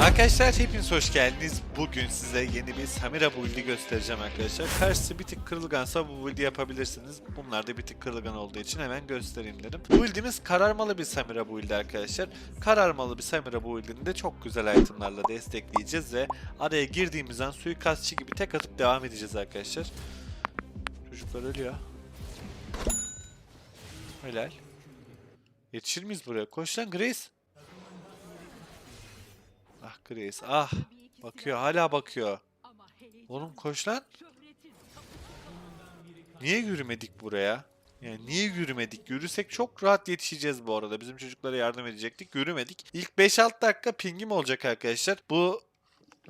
Arkadaşlar hepiniz hoş geldiniz. Bugün size yeni bir Samira build'i göstereceğim arkadaşlar. Karşısı bir tık kırılgansa bu build'i yapabilirsiniz. Bunlar da bir tık kırılgan olduğu için hemen göstereyim dedim. Bu build'imiz kararmalı bir Samira build'i arkadaşlar. Kararmalı bir Samira build'ini de çok güzel itemlarla destekleyeceğiz ve araya girdiğimiz an suikastçı gibi tek atıp devam edeceğiz arkadaşlar. Çocuklar ölüyor. Helal. Yetişir miyiz buraya? Koş lan Grace. Ah Grace ah. Bakıyor hala bakıyor. Oğlum koş lan. Niye yürümedik buraya? Yani niye yürümedik? Yürüsek çok rahat yetişeceğiz bu arada. Bizim çocuklara yardım edecektik. Yürümedik. İlk 5-6 dakika pingim olacak arkadaşlar. Bu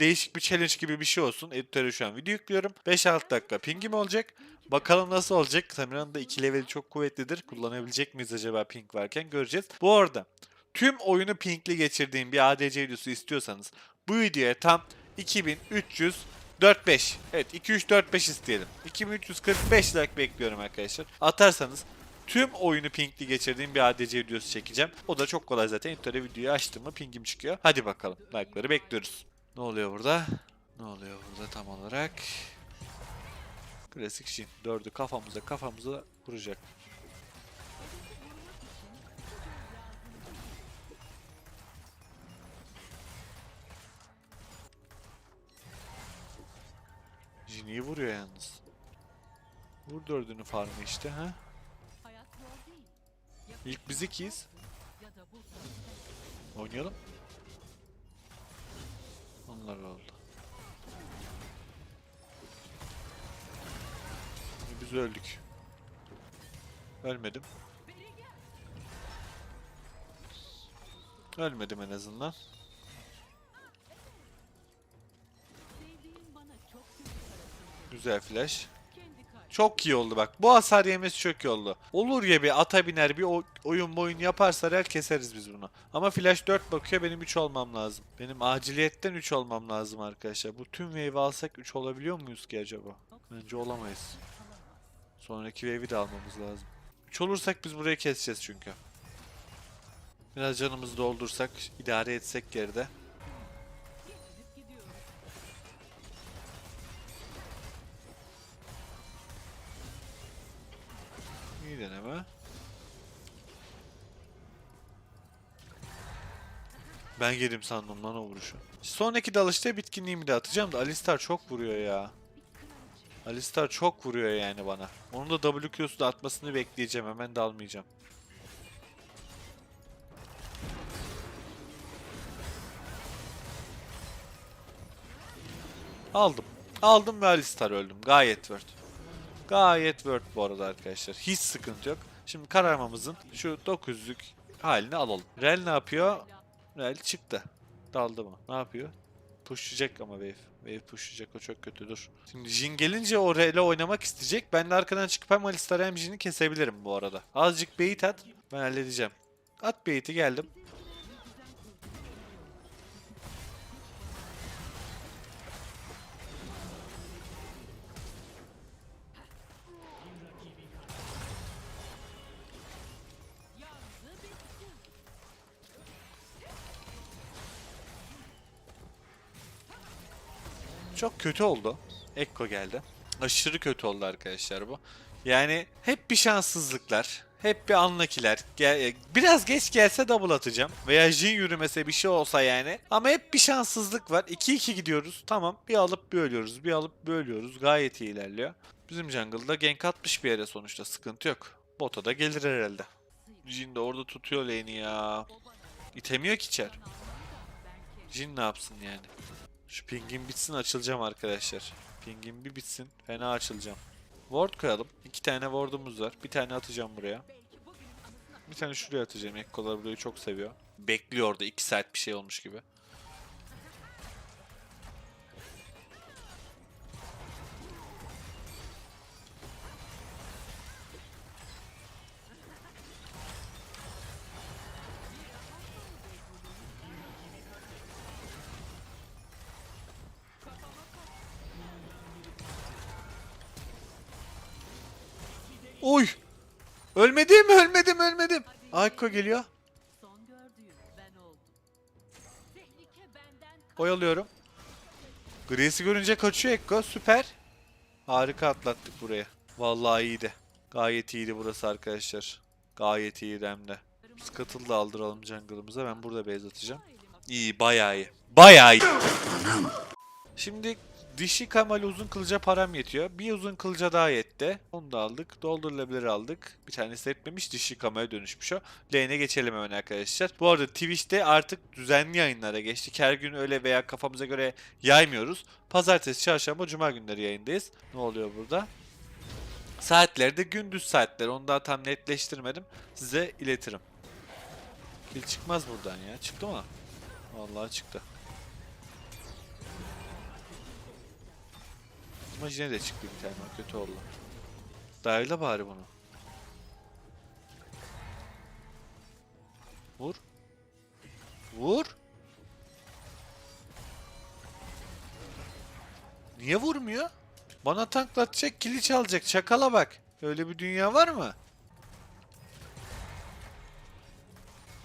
değişik bir challenge gibi bir şey olsun. Editöre şu an video yüklüyorum. 5-6 dakika pingim olacak. Bakalım nasıl olacak. Samira'nın da 2 leveli çok kuvvetlidir. Kullanabilecek miyiz acaba ping varken göreceğiz. Bu arada tüm oyunu pinkli geçirdiğim bir ADC videosu istiyorsanız bu videoya tam 2345 evet 2345 isteyelim. 2345 like bekliyorum arkadaşlar. Atarsanız tüm oyunu pinkli geçirdiğim bir ADC videosu çekeceğim. O da çok kolay zaten. İnternet videoyu açtım mı pingim çıkıyor. Hadi bakalım. Like'ları bekliyoruz. Ne oluyor burada? Ne oluyor burada tam olarak? Klasik Jin. Dördü kafamıza kafamıza vuracak. Jin iyi vuruyor yalnız. Vur dördünü farmı işte ha. İlk biz ikiyiz. Oynayalım. Onlar oldu. Biz öldük. Ölmedim. Ölmedim en azından. Güzel flash. Çok iyi oldu bak. Bu hasar yemesi çok iyi oldu. Olur ya bir ata biner bir oyun boyun yaparsa el keseriz biz bunu. Ama flash 4 bakıyor benim 3 olmam lazım. Benim aciliyetten 3 olmam lazım arkadaşlar. Bu tüm wave alsak 3 olabiliyor muyuz ki acaba? Bence olamayız. Sonraki wave'i de almamız lazım. 3 olursak biz burayı keseceğiz çünkü. Biraz canımızı doldursak, idare etsek geride. Deneme. Ben yedim sandım lan o vuruşu. Sonraki dalışta bitkinliğimi de atacağım da Alistar çok vuruyor ya. Alistar çok vuruyor yani bana. Onun da WQ'su da atmasını bekleyeceğim. Hemen dalmayacağım. Aldım. Aldım ve Alistar öldüm. Gayet worth. Gayet worth bu arada arkadaşlar. Hiç sıkıntı yok. Şimdi kararmamızın şu 900'lük halini alalım. Rel ne yapıyor? Rel çıktı. Daldı mı? Ne yapıyor? Pushlayacak ama Wave. Wave pushlayacak o çok kötü dur. Şimdi Jin gelince o Rel'e oynamak isteyecek. Ben de arkadan çıkıp hem Alistar hem Jin'i kesebilirim bu arada. Azıcık bait at. Ben halledeceğim. At bait'i geldim. Çok kötü oldu. Ekko geldi. Aşırı kötü oldu arkadaşlar bu. Yani hep bir şanssızlıklar. Hep bir anlakiler. E, biraz geç gelse double atacağım. Veya Jin yürümese bir şey olsa yani. Ama hep bir şanssızlık var. 2-2 gidiyoruz. Tamam. Bir alıp bir ölüyoruz. Bir alıp bir ölüyoruz. Gayet iyi ilerliyor. Bizim jungle'da gank atmış bir yere sonuçta. Sıkıntı yok. Bota da gelir herhalde. Jin de orada tutuyor lane'i ya. İtemiyor ki içer. Jin ne yapsın yani? Şu pingin bitsin açılacağım arkadaşlar. Pingin bir bitsin. Fena açılacağım. Ward koyalım. İki tane ward'umuz var. Bir tane atacağım buraya. Bir tane şuraya atacağım. Ekkolar burayı çok seviyor. Bekliyor orada 2 saat bir şey olmuş gibi. Oy! Ölmedim, ölmedim, ölmedim. Ayko geliyor. Oyalıyorum. Grace'i görünce kaçıyor Ekko. Süper. Harika atlattık buraya. Vallahi iyiydi. Gayet iyiydi burası arkadaşlar. Gayet iyiydi hem de. Scuttle'ı da aldıralım jungle'ımıza. Ben burada base atacağım. İyi, bayağı iyi. Bayağı iyi. Şimdi dişi kamal uzun kılıca param yetiyor. Bir uzun kılıca daha yetti. Onu da aldık. Doldurulabilir aldık. Bir tanesi etmemiş. Dişi kamala dönüşmüş o. Lane'e geçelim hemen arkadaşlar. Bu arada Twitch'te artık düzenli yayınlara geçtik. Her gün öyle veya kafamıza göre yaymıyoruz. Pazartesi, çarşamba, cuma günleri yayındayız. Ne oluyor burada? Saatleri de gündüz saatleri. Onu daha tam netleştirmedim. Size iletirim. Kil çıkmaz buradan ya. Çıktı mı? Vallahi çıktı. Ama yine de çıktı bir tane. Kötü oldu. Dayla bari bunu. Vur. Vur. Niye vurmuyor? Bana tanklatacak, kili çalacak. Çakala bak. Öyle bir dünya var mı?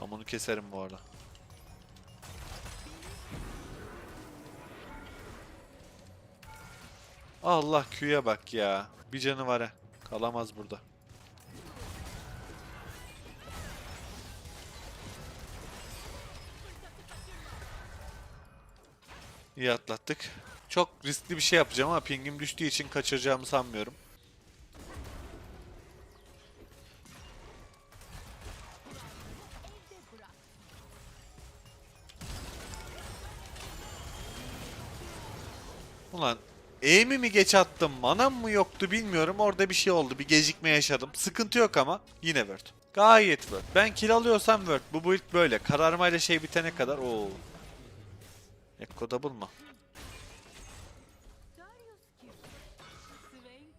Ama onu keserim bu arada. Allah Q'ya bak ya. Bir canı var ha. Kalamaz burada. İyi atlattık. Çok riskli bir şey yapacağım ama pingim düştüğü için kaçıracağımı sanmıyorum. Ulan Aim'i mi geç attım, manam mı yoktu bilmiyorum. Orada bir şey oldu, bir gecikme yaşadım. Sıkıntı yok ama yine Word. Gayet Word. Ben kill alıyorsam Word. Bu build böyle. Kararmayla şey bitene kadar. Oo. Ekko kim? Swain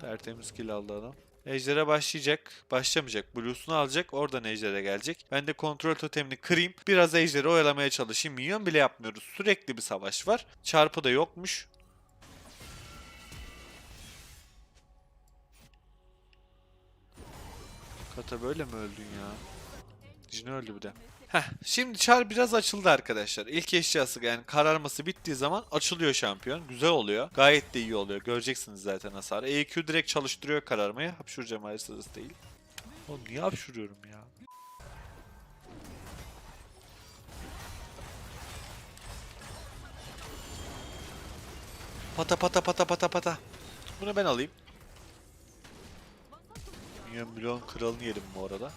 Tertemiz kill aldı adam. Ejder'e başlayacak. Başlamayacak. Blue'sunu alacak. Oradan Ejder'e gelecek. Ben de kontrol totemini kırayım. Biraz Ejder'i oyalamaya çalışayım. Minyon bile yapmıyoruz. Sürekli bir savaş var. Çarpı da yokmuş. Kata böyle mi öldün ya? Jin öldü bir de. Heh, şimdi çar biraz açıldı arkadaşlar. İlk eşyası yani kararması bittiği zaman açılıyor şampiyon. Güzel oluyor. Gayet de iyi oluyor. Göreceksiniz zaten hasarı. EQ direkt çalıştırıyor kararmayı. Hapşuracağım hayır değil. Oğlum niye hapşuruyorum ya? Pata pata pata pata pata. Bunu ben alayım. Minyon milyon kralını yedim bu arada.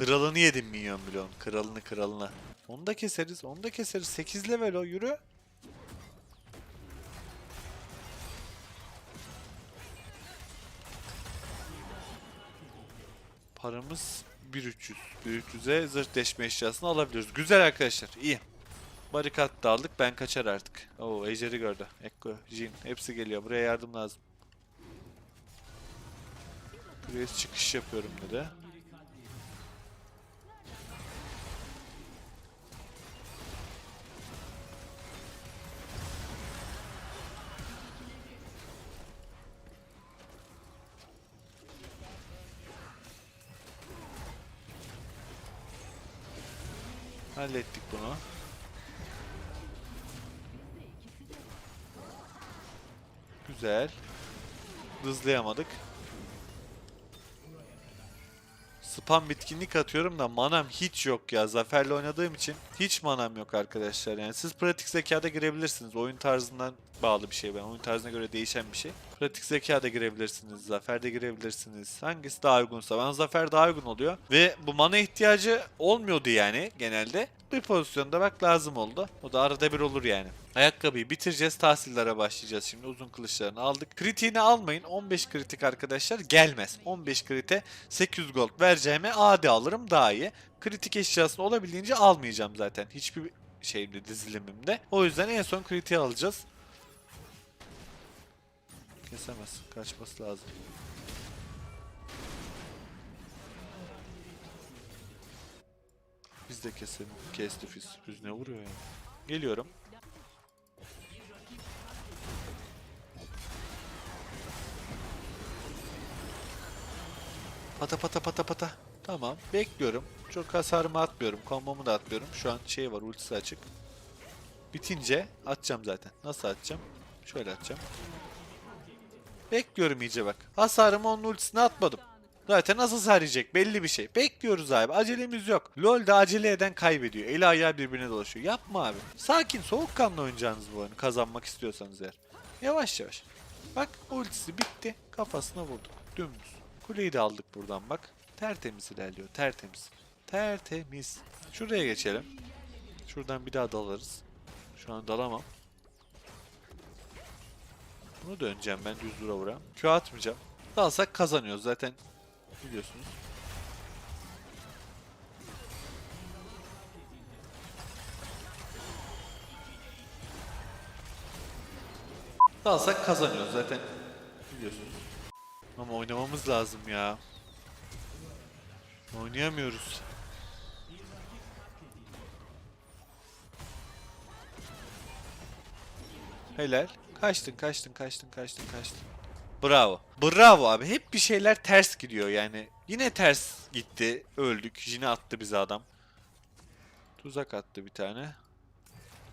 Kralını yedim minyon milyon. Kralını kralını. Onu da keseriz. Onu da keseriz. 8 level o yürü. Paramız 1300. 1300'e zırh deşme eşyasını alabiliyoruz. Güzel arkadaşlar. iyi. Barikat da aldık. Ben kaçar artık. Oo Ejder'i gördü. Ekko, Jin. Hepsi geliyor. Buraya yardım lazım. Buraya çıkış yapıyorum dedi. Güzel. Hızlayamadık. Spam bitkinlik atıyorum da manam hiç yok ya. Zafer'le oynadığım için hiç manam yok arkadaşlar. Yani siz pratik zekada girebilirsiniz. Oyun tarzından bağlı bir şey ben. Oyun tarzına göre değişen bir şey. Pratik zekada girebilirsiniz. Zafer'de girebilirsiniz. Hangisi daha uygunsa. Ben Zafer daha uygun oluyor. Ve bu mana ihtiyacı olmuyordu yani genelde. Bir pozisyonda bak lazım oldu. O da arada bir olur yani. Ayakkabıyı bitireceğiz. Tahsillere başlayacağız şimdi. Uzun kılıçlarını aldık. Kritiğini almayın. 15 kritik arkadaşlar gelmez. 15 krite 800 gold vereceğime AD alırım daha iyi. Kritik eşyasını olabildiğince almayacağım zaten. Hiçbir şeyimde dizilimimde. O yüzden en son kritiği alacağız. Kesemez. Kaçması lazım. Biz de keselim. Kesti füz. Füz ne vuruyor ya? Geliyorum. Pata pata pata pata. Tamam. Bekliyorum. Çok hasarımı atmıyorum. Kombomu da atmıyorum. Şu an şey var ultisi açık. Bitince atacağım zaten. Nasıl atacağım? Şöyle atacağım. Bekliyorum iyice bak. Hasarımı onun ultisine atmadım. Zaten nasıl hasar yiyecek belli bir şey. Bekliyoruz abi. Acelemiz yok. LoL'de acele eden kaybediyor. Eli ayağı birbirine dolaşıyor. Yapma abi. Sakin, soğukkanlı oynayacağınız bu oyunu kazanmak istiyorsanız eğer. Yavaş yavaş. Bak ultisi bitti. Kafasına vurduk. Dümdüz. Kuleyi de aldık buradan bak. Tertemiz ilerliyor. Tertemiz. Tertemiz. Şuraya geçelim. Şuradan bir daha dalarız. Şu an dalamam. Bunu döneceğim ben düz dura vura. Q atmayacağım. Dalsak kazanıyoruz zaten. Biliyorsunuz. Dalsak kazanıyoruz zaten. Biliyorsunuz. Ama oynamamız lazım ya. Oynayamıyoruz. Helal. Kaçtın, kaçtın, kaçtın, kaçtın, kaçtın. Bravo. Bravo abi. Hep bir şeyler ters gidiyor yani. Yine ters gitti. Öldük. Yine attı bize adam. Tuzak attı bir tane.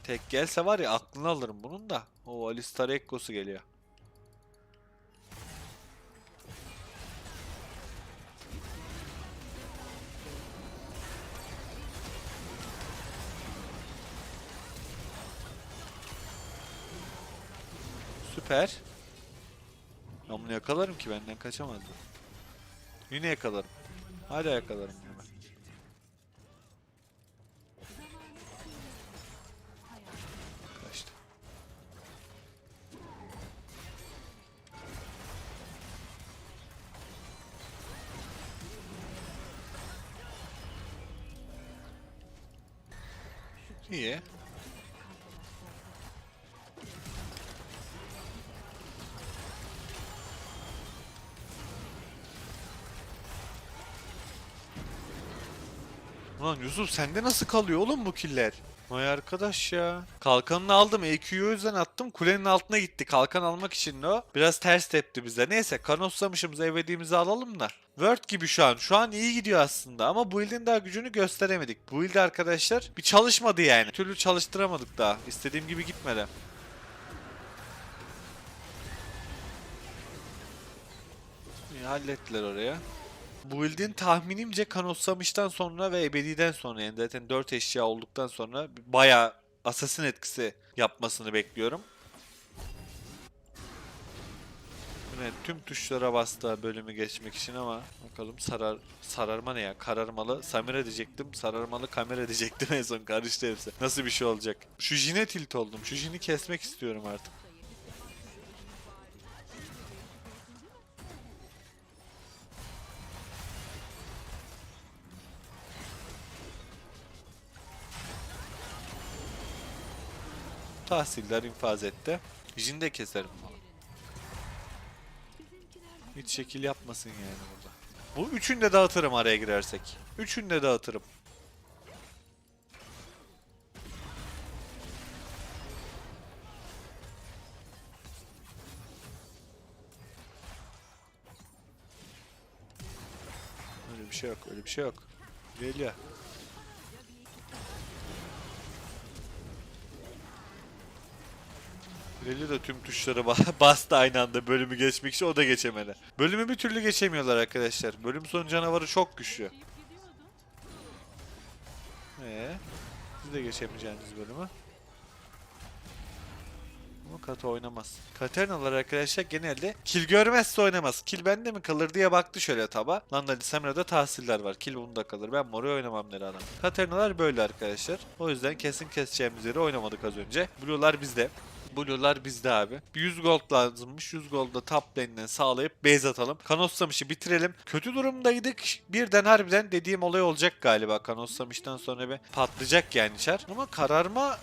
Tek gelse var ya aklını alırım bunun da. O Alistar Ekko'su geliyor. Süper. Ben bunu yakalarım ki benden kaçamaz bu. Yine yakalarım. Hala yakalarım Ulan Yusuf sende nasıl kalıyor oğlum bu killer? Vay arkadaş ya. Kalkanını aldım. EQ'yu o yüzden attım. Kulenin altına gitti. Kalkan almak için o. Biraz ters tepti bize. Neyse kanoslamışımız evediğimizi alalım da. Word gibi şu an. Şu an iyi gidiyor aslında ama build'in daha gücünü gösteremedik. Build arkadaşlar bir çalışmadı yani. Bir türlü çalıştıramadık daha. İstediğim gibi gitmedi. İyi, hallettiler oraya. Bu build'in tahminimce Kanoslamış'tan sonra ve Ebedi'den sonra yani zaten 4 eşya olduktan sonra bayağı assassin etkisi yapmasını bekliyorum. Evet, tüm tuşlara bastı bölümü geçmek için ama bakalım sarar sararma ne ya kararmalı Samira diyecektim sararmalı kamera diyecektim en son karıştı hepsi. Nasıl bir şey olacak? Şu jine tilt oldum. Şu jini kesmek istiyorum artık. Tahsiller infaz etti. Jin keserim. Hiç şekil yapmasın yani burada. Bu üçünü de dağıtırım araya girersek. Üçünü de dağıtırım. Öyle bir şey yok, öyle bir şey yok. Geliyor. Reli de tüm tuşlara ba- bastı aynı anda bölümü geçmek o da geçemedi. Bölümü bir türlü geçemiyorlar arkadaşlar. Bölüm sonu canavarı çok güçlü. Ee, siz de geçemeyeceğiniz bölümü. Ama Kata oynamaz. Katerinalar arkadaşlar genelde kill görmezse oynamaz. Kill bende mi kalır diye baktı şöyle taba. Lan da Samira'da tahsiller var. Kill bunda kalır. Ben moru oynamam dedi adam. Katerinalar böyle arkadaşlar. O yüzden kesin keseceğimiz yeri oynamadık az önce. Blue'lar bizde. Blue'lar bizde abi. Bir 100 gold lazımmış. 100 gold'da top lane'den sağlayıp base atalım. Kanoslamış'ı bitirelim. Kötü durumdaydık. Birden harbiden dediğim olay olacak galiba. Kanoslamış'tan sonra bir patlayacak yani çar. Ama kararma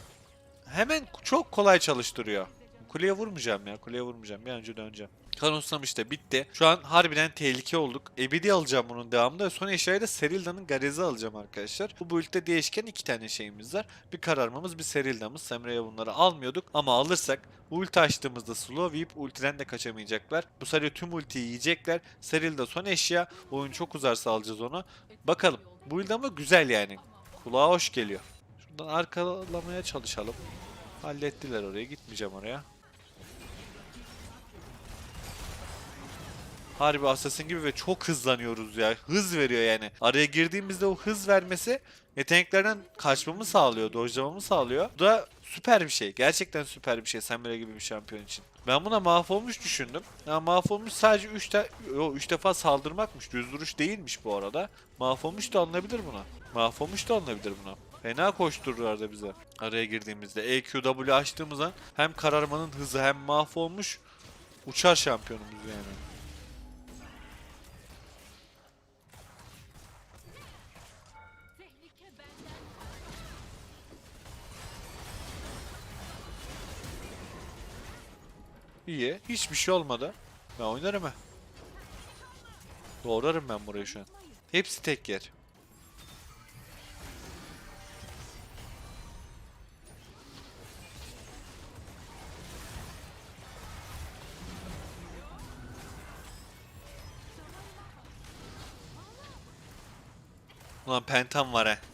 hemen çok kolay çalıştırıyor. kuleye vurmayacağım ya. Kuleye vurmayacağım. Bir önce döneceğim. Kanonsam işte bitti. Şu an harbiden tehlike olduk. Ebedi alacağım bunun devamında. Son eşyayı da Serilda'nın Garez'i alacağım arkadaşlar. Bu build'de değişken iki tane şeyimiz var. Bir kararmamız bir Serilda'mız. Semre'ye bunları almıyorduk. Ama alırsak ulti açtığımızda slow yiyip ultiden de kaçamayacaklar. Bu sefer tüm ultiyi yiyecekler. Serilda son eşya. Oyun çok uzarsa alacağız onu. Bakalım. Bu build ama güzel yani. Kulağa hoş geliyor. Şuradan arkalamaya çalışalım. Hallettiler oraya. Gitmeyeceğim oraya. Harbi Assassin gibi ve çok hızlanıyoruz ya. Hız veriyor yani. Araya girdiğimizde o hız vermesi yeteneklerden kaçmamı sağlıyor, dojlamamı sağlıyor. Bu da süper bir şey. Gerçekten süper bir şey Samira gibi bir şampiyon için. Ben buna mahvolmuş düşündüm. Ya mahvolmuş sadece 3 de yo 3 defa saldırmakmış. Düz duruş değilmiş bu arada. Mahvolmuş da alınabilir buna. Mahvolmuş da alınabilir buna. Fena koştururlardı bize. Araya girdiğimizde EQW açtığımız an hem kararmanın hızı hem mahvolmuş uçar şampiyonumuz yani. İyi. Hiçbir şey olmadı. Ben oynarım ha. Doğrarım ben burayı şu an. Hepsi tek yer. Ulan pentam var he.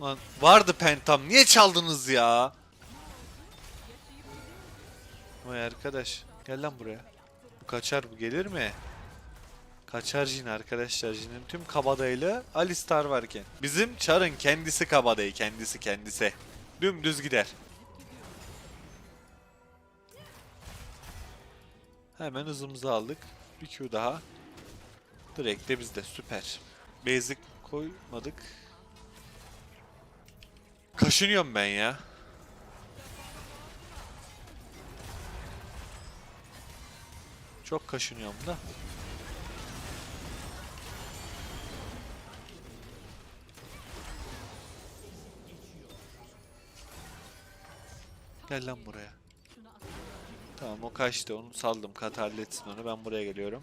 Lan vardı pentam. Niye çaldınız ya? Vay arkadaş. Gel lan buraya. Bu kaçar bu gelir mi? Kaçar Jin arkadaşlar. Jin'in tüm kabadayılı Alistar varken. Bizim Char'ın kendisi kabadayı. Kendisi kendisi. Dümdüz gider. Hemen hızımızı aldık. Bir Q daha. Direkt de bizde. Süper. Basic koymadık. Kaşınıyorum ben ya. Çok kaşınıyorum da. Gel lan buraya. Tamam o kaçtı onu saldım kat halletsin onu ben buraya geliyorum.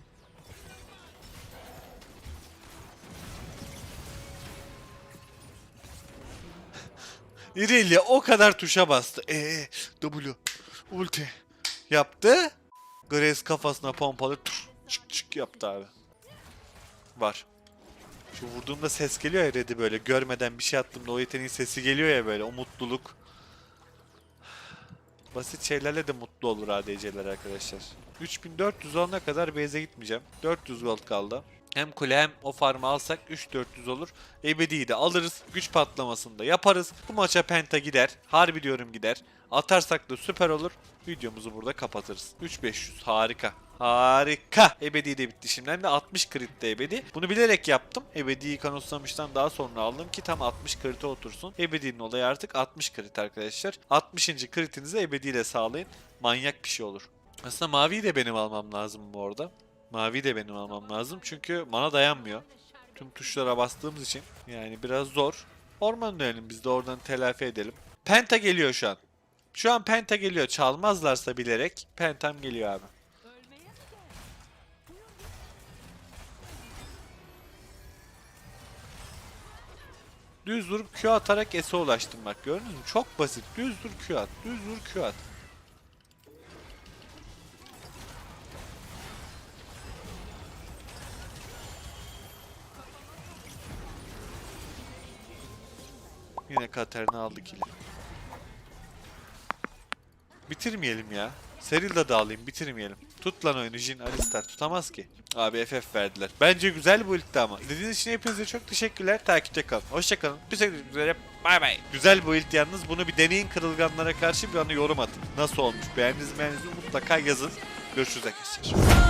İrelia o kadar tuşa bastı. E W ulti yaptı. Grace kafasına pompalı tur, çık çık yaptı abi. Var. Şu vurduğumda ses geliyor ya Red'i böyle görmeden bir şey attığımda o yeteneğin sesi geliyor ya böyle o mutluluk. Basit şeylerle de mutlu olur ADC'ler arkadaşlar. 3400 olana kadar base'e gitmeyeceğim. 400 gold kaldı. Hem kule hem o farmı alsak 3400 olur. Ebedi'yi de alırız. Güç patlamasını da yaparız. Bu maça penta gider. Harbi diyorum gider. Atarsak da süper olur. Videomuzu burada kapatırız. 3500 harika. Harika. Ebedi de bitti şimdi. Hem de 60 kritte ebedi. Bunu bilerek yaptım. Ebedi'yi kanıtlamıştan daha sonra aldım ki tam 60 krite otursun. Ebedi'nin olayı artık 60 krit arkadaşlar. 60. kritinizi ebedi ile sağlayın. Manyak bir şey olur. Aslında maviyi de benim almam lazım bu arada. Mavi de benim almam lazım çünkü mana dayanmıyor. Tüm tuşlara bastığımız için yani biraz zor. Orman dönelim biz de oradan telafi edelim. Penta geliyor şu an. Şu an Penta geliyor. Çalmazlarsa bilerek Pentam geliyor abi. Düz durup Q atarak S'e ulaştım bak gördünüz mü? Çok basit. Düz dur Q at. Düz dur Q at. Yine Katarina aldık ile. Bitirmeyelim ya. Serilda da alayım bitirmeyelim. Tut lan oyunu Jin Alistar tutamaz ki. Abi FF verdiler. Bence güzel bu ilkti ama. İzlediğiniz için hepinize çok teşekkürler. Takipte kalın. Hoşçakalın. Bir sonraki üzere. Bay bay. Güzel bu ilk yalnız. Bunu bir deneyin kırılganlara karşı bir anı yorum atın. Nasıl olmuş? Beğendiniz mi mutlaka yazın. Görüşürüz arkadaşlar.